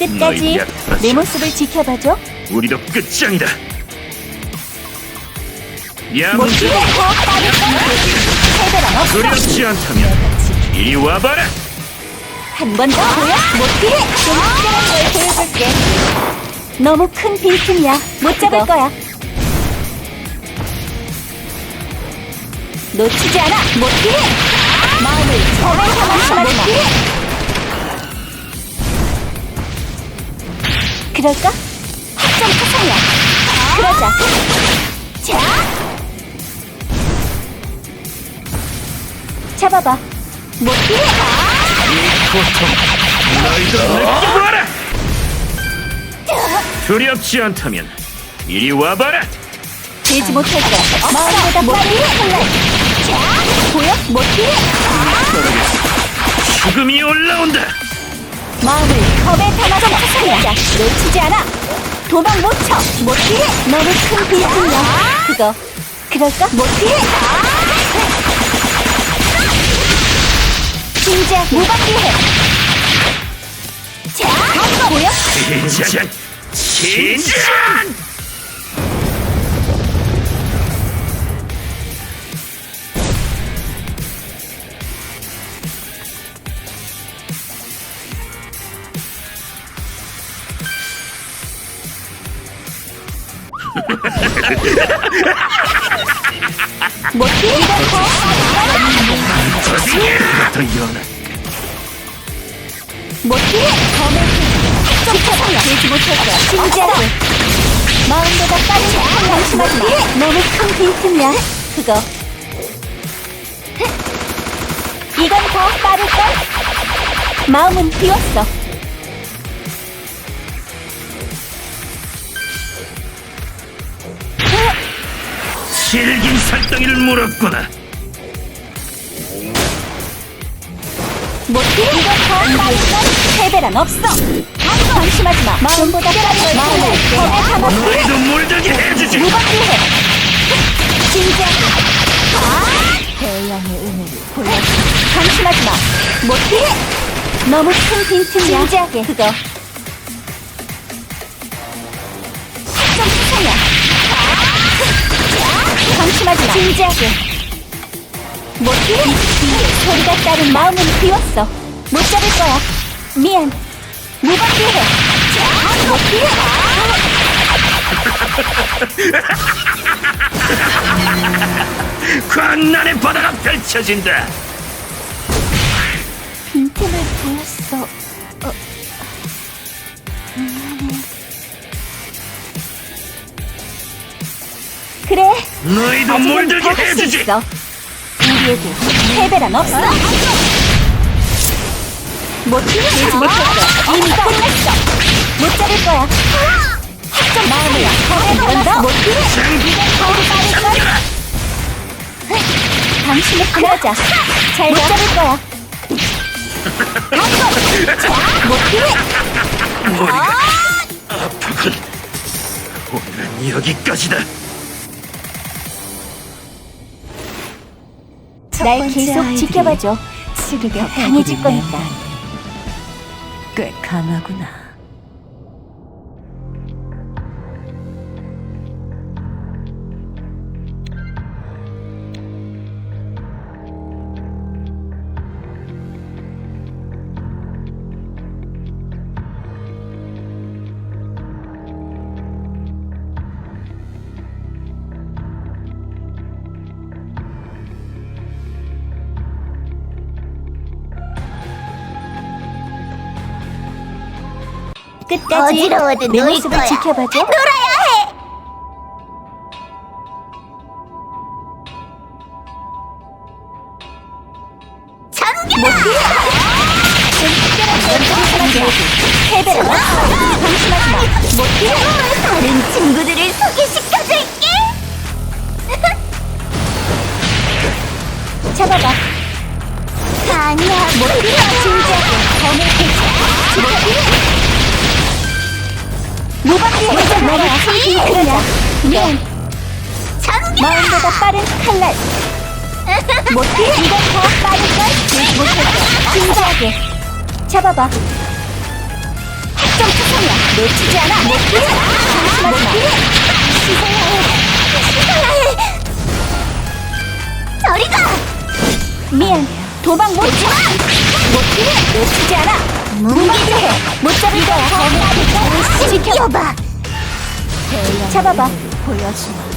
끝까지 너희. 내 모습을 지켜봐줘. 우리도 끝장이다. 피해 더 빠르게 패배란 없어. 두렵지 않다면 이리 와봐라. 한 번 더 보여? 못 피해. 좀 특별한 걸 보여줄게. 너무 큰 빈틈이야. 못 잡을 거야. 놓치지 않아. 못 피해. 마음을 전에 담아서 못 피해. 그럴까? 확정 타성이야. 그러자. 자. 잡아봐. 못 피해. 이 고통 너희도 느껴봐라. 두렵지 않다면 이리 와봐라. 되지 못할 거야. 마음보다 빠르게 탈락. 자, 보여? 못 피해. 죽음이 올라온다. 마음을 겁에 담아서 타살이야. 놓치지 않아. 도망 못 쳐. 못 피해. 너무 큰 비약이야. 그거. 그럴까? 못 피해. 진짜 무방비해. 자, 보여? 진작 진작. 이건 더. 더 연한 못 피해. 검을 지켜봐야 되지 거야. 진지하게. 마음보다 빠른 방심하지 마. 너무 큰 빈틈이야. 그거. 이건 더 빠를걸? 마음은 비웠어. 질긴 살덩이를 물었구나. 못 피해. 이건 더 빠를걸? 패배란 없어. 방심하지 마. 마음보다 빠른 마음을 검에 담아 너희도 물들게 해주지. 무방비해. 진지하게. 대양의 은혜를 보여. 방심하지 마. 못 피해. 너무 큰 빈틈이야. 진지하게. 그거. 진지하게. 못 피해. 뒤에 소리가 따른 마음은 비웠어. 못 잡을 거야. 미안. 무방비해. 자, 못 피해. 광란의 바다가 펼쳐진다. 빈틈을 보였어. 그래. 너희도 아직은 물들게 더할수 해주지. 있어. 우리에게 패배란 없어. 못 피해. 못했어. 이미 끝났어. 못 잡을 거야. 확정 마음을 겁에 담아서 못 피해. 이건 더 빠를걸? 당신의 그러자. 잘못 잡을 거야. 한번 자, 못 피해. 머리가 아프군. 오늘은 여기까지다. 날 계속 지켜봐줘. 시르게 강해질 거니까. 꽤 강하구나. 끝까지 어지러워도 내 놀 모습을 거야. 지켜봐줘. 놀아야 해. 방심하지 마. 못. 다른 친구들을 소개시켜줄게. 잡아봐. 아니야, 못 피해. 진지하게 검을 펼쳐. 못 피해. 너무 큰 빈틈이야. 미안. 잠겨. 마음보다 빠른 칼날. 못 피해. 이건 더 빠를걸? 못했어. 진지하게. 잡아봐. 핵점 투성이야. 놓치지 않아. 못 피해. 못 피해. 씻어야 해. 씻어야 해. 저리 가. 미안. 도망 못 쳐. 못 피해. 놓치지 않아. 무기해. 못 잡을 거야. 범을 지켜. 뛰어봐. 잡아봐. 보여주마.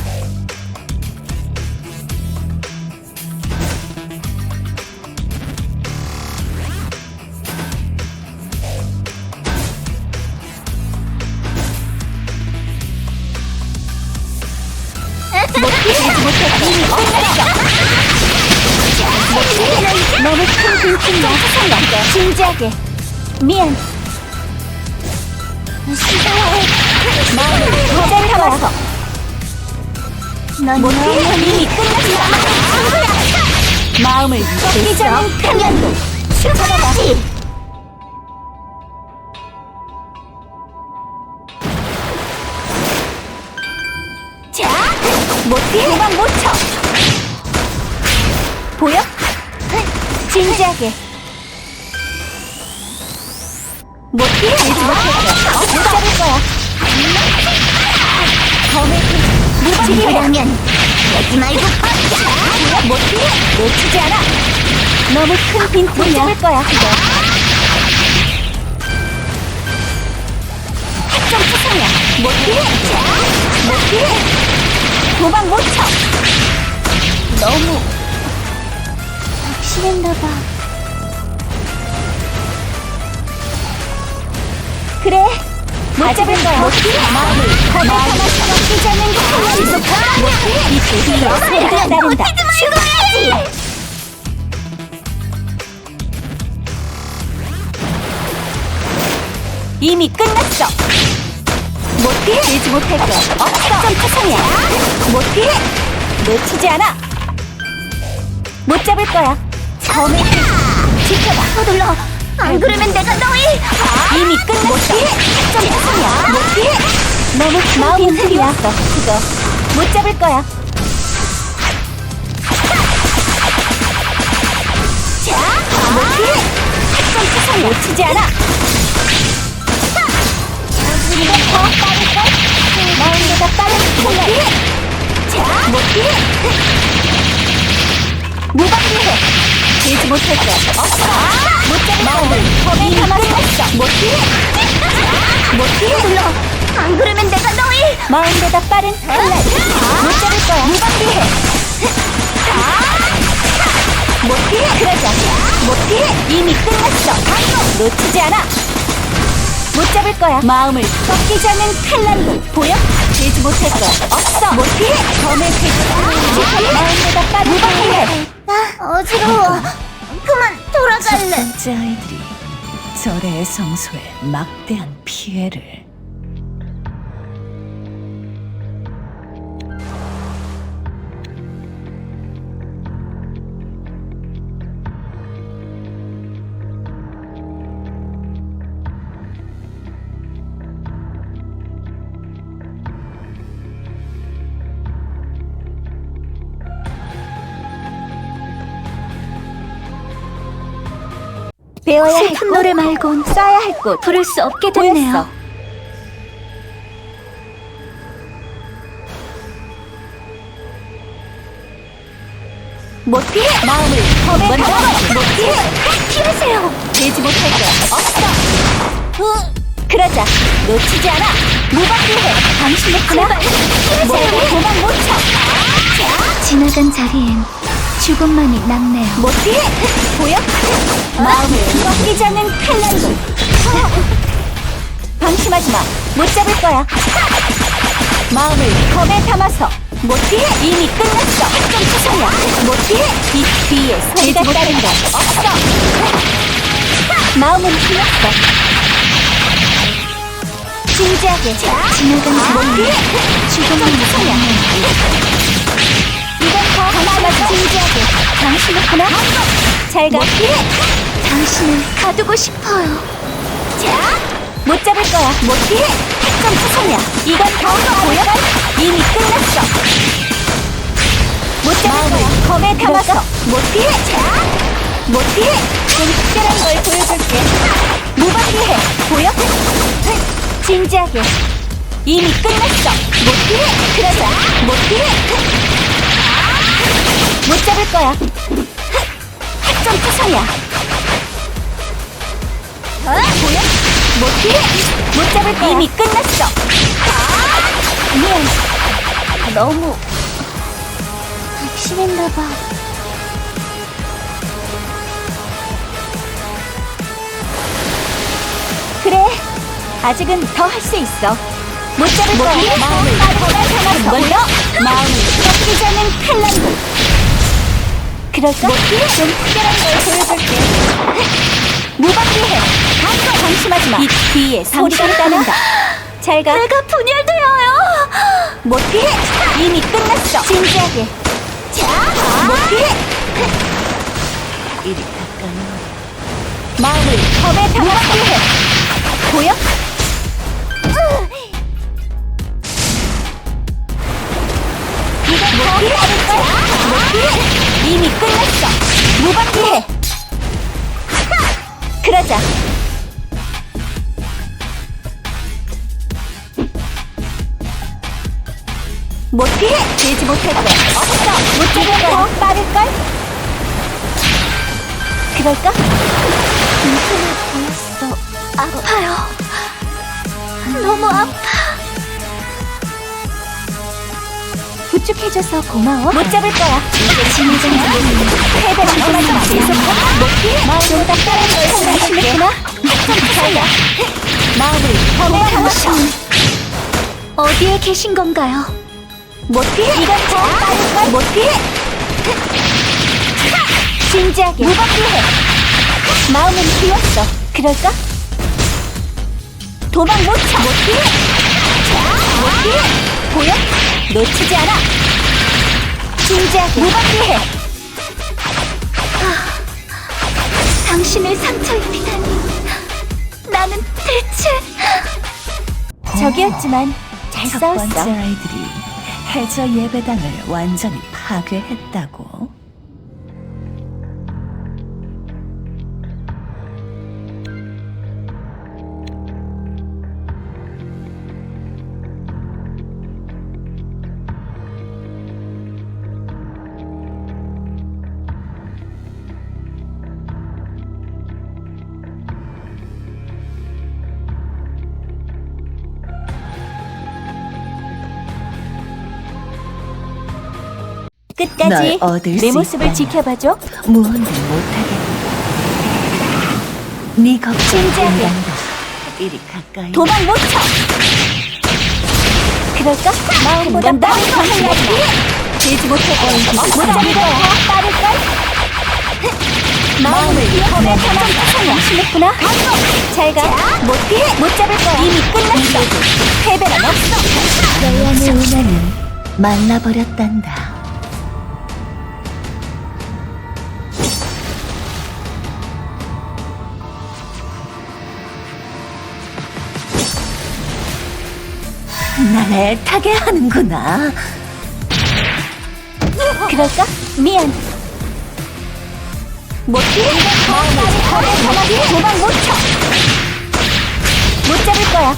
너무 큰. 진지하게. 미안. 마음을 담아서. 넌못 피해. 이미 끝났어. 마음을 꺾이지 않은 편견도. 출발하지. 자, 못 피해. 도망 못 쳐. 보여? 진지하게. 못 피해. 들지 못했어. 못 잡을 거야. 검의 그 무방비해. 무방비라면 여지 말고. 못 피해. 놓치지 않아. 너무 큰 빈틈이야. 못 잡을 거야. 핵점 투성이야. 못 피해. 자, 못 피해. 도망 못 쳐. 너무 심했나 봐. 그래. 못 잡을 거야. 못 피해. 마음을 마음을 꺾이지 않는 게 지속하. 못 피해. 이 조직의 소리가 따른다. 죽어야지. 이미 끝났어. 못 피해. 들지 못할 거 없어. 점 투성이야. 못 피해. 놓치지 않아. 못 잡을 거야. 검을 지켜봐. 서둘러. 안 그러면 내가 너희. 이미 끝났어. 못. 점 투성이야. 못 피해. 너무 마음이 틀렸어. 그거 못 잡을 거야. 자, 못 피해. 점 투성이야. 놓치지 않아. 이건 더 빠를걸? 마음보다 빠른 못 피해. 자, 못 피해. 무방비해. 들지 못할 거 없어. 못 잡을 마음을 범에 담아서 못 피해. 못 피해. 서둘러. 안 그러면 내가 너희. 마음보다 빠른 칼날. 못 잡을 거야. 무방비해. 못 피해. 그러자. 못 피해. 이미 끝났어. 놓치지 않아. 못 잡을 거야. 마음을 꺾이지 않는 칼날로 보여? 못할 거 없어. 못 피해. 검을 펼쳐. 마음보다 무방비해. 아, 어지러워. 그만 돌아갈래. 번째 아이들이 절의 성소에 막대한 피해를 할 슬픈 꽃, 노래 말곤 써야 할 꽃, 부를 수 없게 보였어. 됐네요. 못 피해. 마음을 검에 담아. 못 피해. 피하세요. 되지 못할 거 없어. 후. 그러자. 놓치지 않아. 무방비해. 당신이구나. 모두 도망 못 쳐. 지나간 자리엔 죽음만이 남네요. 못 피해. 보여? 마음을 꺾이지 않는 칼날로. 방심하지 마. 못 잡을 거야. 마음을 검에 담아서. 못 피해. 이미 끝났어. 좀 추성이야. 못 피해. 이 뒤에 소리가 따른 거 없어. 마음은 틀렸어. 진지하게. 지나간 못 피해. 죽음만이 하 나만 진지하게. 당신이구나. 잘 가. 못 피해. 당신을 가두고 싶어요. 자, 못 잡을 거야. 못 피해. 핵점 투성이야. 이건 더 보여? 이미 끝났어. 못 잡을 거야. 검에 담아서 못 피해. 자, 못 피해. 좀 특별한 걸 보여줄게. 무방비해. 보여? 진지하게. 이미 끝났어. 못 피해. 그러자. 못 피해. 못 잡을 거야. 좀 투성이야. 어? 보여? 못 피해. 못 잡을 거야. 이미 끝났어. 미안. 너무 심했나 봐. 그래. 아직은 더 할 수 있어. 못 잡을 거야. 마음을 담아서 걸려. 마음을 꺾이지 않는 칼날로. 그럴까? 좀 특별한 걸 보여줄게. 무방비해. 한번 방심하지 마. 이 뒤에 소리가 따른다. 잘 가. 내가 분열되어요. 못 피해. 이미 끝났어. 진지하게. 자, 못 피해. 이리 가까이. 마음을 검에 담아서 해. 보여? 이미 끝났어 무방비해 그러자 못 피해 되지 못할 거야 없어 못 거야 빠를걸 그럴까? 눈빛을 보였어. 아파요. 너무 아파. 부축해줘서 고마워. 못 잡을 거야. 없어. 계속하고 못 피해. 마음을 딱딱한 걸. 좀 살려. 마음을 담았어. 어디에 계신 건가요? 못 피해. 이건 걸. 못 피해. 진지하게. 무방비해. 마음은 비었어. 그럴까? 도망 못 쳐. 못 피해. 자, 못 피해. 보여? 놓치지 않아. 진지하게. 무방비해. 당신을 상처 입히다니. 나는 대체 적이었지만 잘첫 싸웠어. 번째 아이들이 해저 예배당을 완전히 파괴했다고. 끝까지 널 얻을 내 수 모습을 있다면. 지켜봐줘. 무언도 못하겠다. 네 걱정 진지하게. 된단다. 이리 가까이. 도망 못 쳐. 그럴까? 마음보다 나를 방심하지 마. 되지 못할 거야. 못 잡을 거야. 빠를 걸? 마음을 검에 담아서 방심했구나. 잘 가. 못 피해. 못 잡을 거야. 이미 끝났어. 패배는 없어. 너의 은혜는 말라버렸단다. 날 애타게 하는구나. 그럴까? 미안. 못 도망 쳐. 잡을 거야.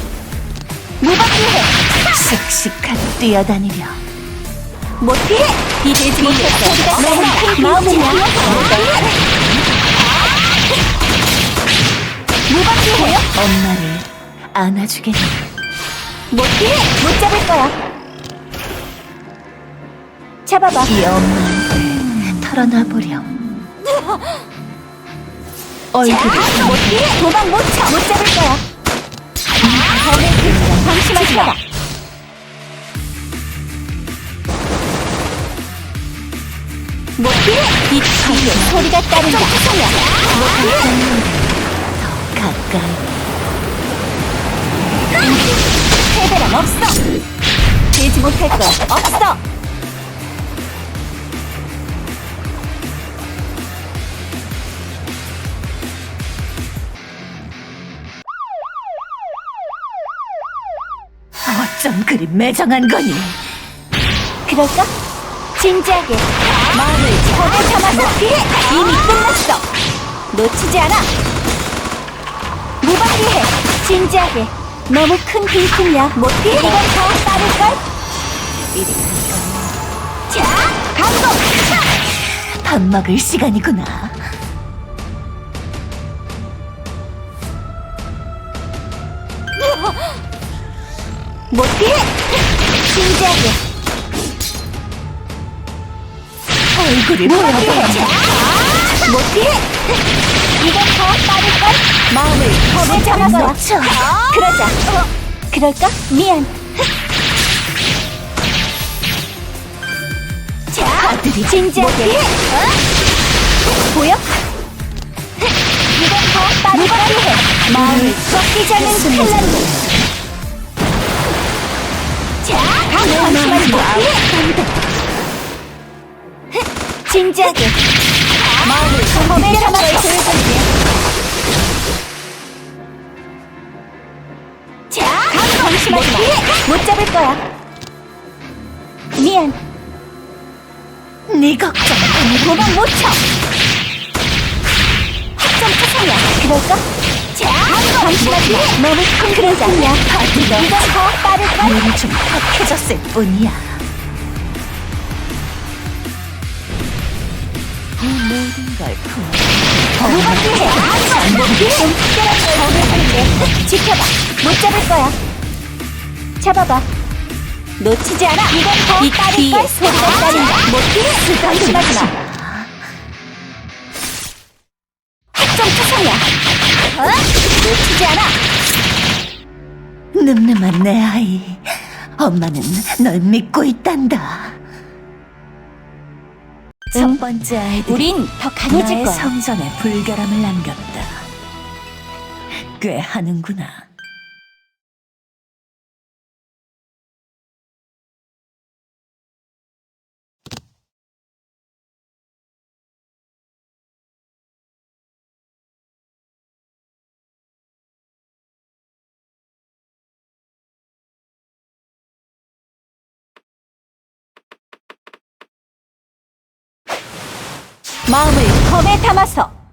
무방비해. 씩씩하게 뛰어다니려. 못 피해! 이 되지 못했어. 마음은 비어서 무방비해요? 엄마를 안아주겠네. 못 피해! 못 잡을 거야. 잡아봐. 이 엄마한테 털어놔보렴. 얼굴을 못 피해! 도망 못 쳐! 못 잡을 거야. 검을 들고 방심하지 마. 못 피해! 이 뒤에 소리가 따른다. 못 피해! 가까이. 못할 건 없어. 어쩜 그리 매정한 거니? 그럴까? 진지하게 마음을 검에 담아서 피해 이미 끝났어 놓치지 않아. 무방비해. 진지하게. 너무 큰 빈틈이야. 못 피해. 이건 더 빠를걸? 자, 강도. 밥 먹을 시간이구나. 못 피해. 진지하게. 얼굴을 무방비해. 보여봐. 자, 못 피해. 이건 더 빠를걸? 마음을 겁에 잡아서. 놓쳐. 그러자. 어, 그럴까? 미안. 자, 아들이 진지하게. 보여? 이건 더 빠르게 해. 마음을 꺾이지 않는 칼날로. 자, 잠시만 못 피해. 진지하게. 마음을 검에 담아서 자, 잠시만 못 피해. 못 잡을 거야. 미안. 네 걱정. 도망 못 쳐! 학점 투성이야. 그럴까? 자, 잠시만요. 너무 큰 그러자. 이건 더 빠를 걸? 눈이 좀 탁해졌을 뿐이야. 이 모든 걸 품어. 무방비해. 잘못해. 좀 특별한 걸 하는데. 지켜봐. 못 잡을 거야. 잡아봐. 놓치지 않아. 이건 더 빠를 걸? 소리가 따른다. 못 피해. 방심하지 마. 학점 투성이야. 어? 놓치지 않아. 늠름한 내 아이. 엄마는 널 믿고 있단다. 첫 응. 번째 아이들이 우린 더 강해질 나의 거야. 성전에 불결함을 남겼다. 꽤 하는구나. 마음을 검에 담아서